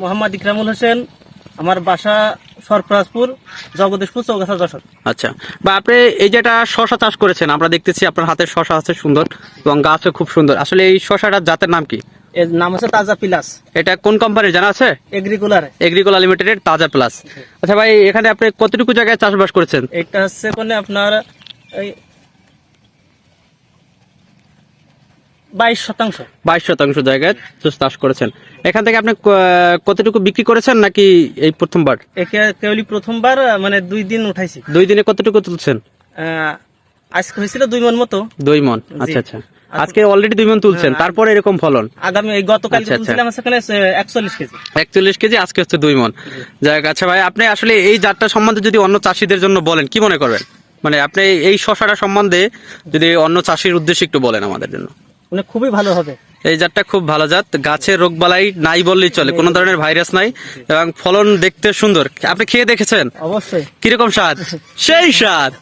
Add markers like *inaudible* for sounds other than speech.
মোহাম্মদ ইকরামুল হোসেন আমার বাসা সরফরাজপুর জগদীশপুর চৌগাছা যশোর। আচ্ছা বা আপনি এই যে একটা শশা চাষ করেছেন আমরা দেখতেছি আপনার হাতের শশা আছে সুন্দর এবং গাছও খুব সুন্দর। আসলে এই শশাটার জাতের নাম কি? এর নাম হচ্ছে তাজা পিলাস। এটা কোন কোম্পানির জানা আছে? এগ্রিকুলার। এগ্রিকোলা লিমিটেডের তাজা প্লাস। আচ্ছা ভাই এখানে আপনি কতটুকু জায়গায় চাষবাস করেছেন? এটা হচ্ছে কোনে আপনার এই বাইশ শতাংশ। বাইশ শতাংশ জায়গায় চাষ করেছেন। এখান থেকে আপনি কতটুকু বিক্রি করেছেন নাকি এই প্রথমবার? একে প্রথমবার মানে দুই দিন উঠাইছি। দুই দিনে কতটুকু তুলছেন? আজকে হয়েছিল দুই মন মতো। দুই মন। আচ্ছা আচ্ছা। আজকে অলরেডি দুই মন তুলছেন। তারপরে এরকম ফলন? আগামী এই গতকাল আচ্ছা, আচ্ছা। তুলছিলাম সেখানে একচল্লিশ কেজি। একচল্লিশ কেজি আজকে হচ্ছে দুই মন। যাই হোক, আচ্ছা ভাই আপনি আসলে এই জাতটা সম্বন্ধে যদি অন্য চাষিদের জন্য বলেন কি মনে করবেন? মানে আপনি এই শশাটা সম্বন্ধে যদি অন্য চাষির উদ্দেশ্যে একটু বলেন আমাদের জন্য। মানে খুবই ভালো হবে। এই জাতটা খুব ভালো জাত। গাছের রোগ বালাই নাই বললেই চলে কোনো ধরনের ভাইরাস নাই এবং ফলন দেখতে সুন্দর। আপনি খেয়ে দেখেছেন? অবশ্যই। কীরকম স্বাদ সেই *laughs* স্বাদ?